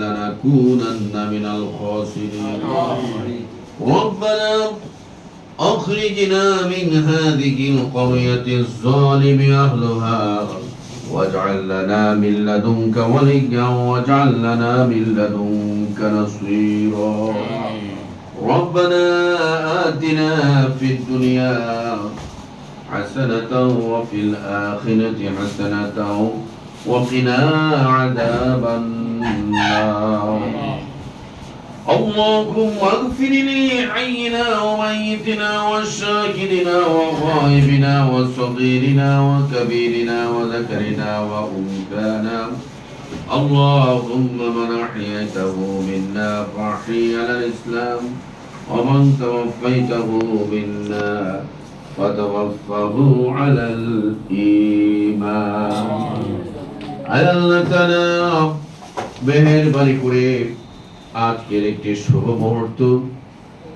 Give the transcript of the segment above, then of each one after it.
لنكونن من الخاسرين. ربنا أخرجنا من هذه القرية الظالم أهلها واجعل لنا من لدنك وليا واجعل لنا من لدنك نصيرا. ربنا آتنا في الدنيا حسنة وفي الآخرة حسنة وقنا عذاب النار. اللهم اغفر لي حينا وميتنا وشاكرنا وغائبنا وصغيرنا وكبيرنا وذكرنا وأنثانا اللهم من أحييته منا فأحيي على الإسلام ومن توفيته منا فتوفه على الإيمان আল্লাহ তাআলা মেহেরবানি করে আজকের একটি শুভ মুহূর্ত।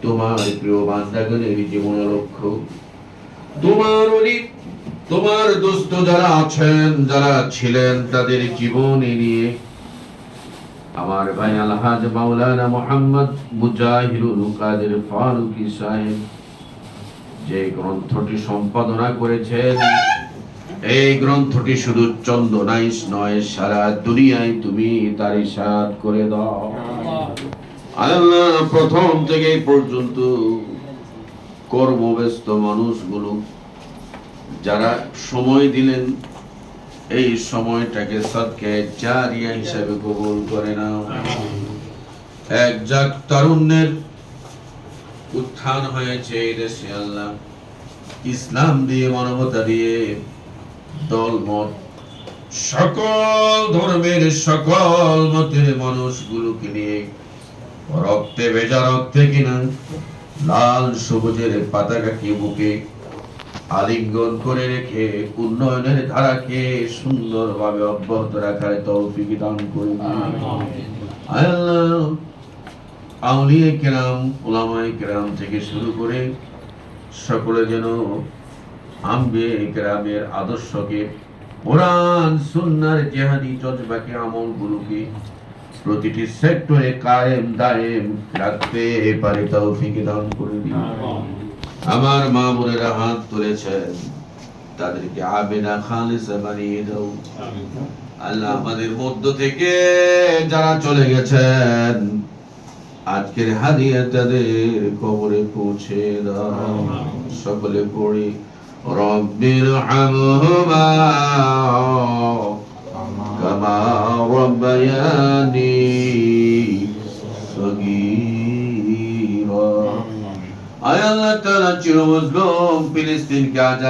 তোমার প্রিয় বান্দাগণের জীবন লক্ষ্য। তোমার তোমার দোস্ত যারা আছেন, যারা ছিলেন, তাদের জীবনে নিয়ে আমার ভাই আলহাজ মাওলানা মোহাম্মদ মুজাহিরুল কাদের ফারুকি সাহেব যে গ্রন্থটি সম্পাদনা করেছেন এই গ্রন্থটি শুধু চন্দনাইশ নয়, সারা দুনিয়ায় তুমি তার ইসাদ করে দাও। আল্লাহ প্রথম থেকে পর্যন্ত কর্মব্যস্ত মানুষগুলো, যারা সময় দিলেন, এই সময়টাকে সৎকে জারিয়া হিসাবে কবুল করে নাও। এক যাক তারুণ্যের উত্থান হয়েছে এই দেশে, আল্লাহ। ইসলাম দিয়ে মানবতা দিয়ে দলমত সকল ধর্মের সকল মতের মানুষগুলোকে নিয়ে রক্তে ভেজা রক্তে কিনা লাল সবুজের পতাকাকে বুকে আলিঙ্গন করে রেখে উন্নয়নের ধারাকে সুন্দরভাবে অব্যাহত রাখার তৌফিক দান আল্লাহ আউলিয়া কেরাম ওলামায়ে কেরাম থেকে শুরু করে সকলে যেন আম্বে আদর্শকে। কোরআন সুন্নার জেহাদি জজবাকে আমলগুলোকে প্রতিটি সেক্টরে কায়েম দায়েম রাখতে পারে তৌফিক দান করে দিন। আমার মা বোনেরা হাত তুলেছেন। তাদেরকে আবেদা খালিসা বানিয়ে দাও। আল্লাহ আমাদের মধ্য থেকে যারা চলে গেছেন আজকের হাদিয়া তাদের কবরে পৌঁছে দাও। সকলে পড়ি رب ارحمهما. كما ربياني صغيرا. أي الله تعالى جنوز لهم فلسطين كاجا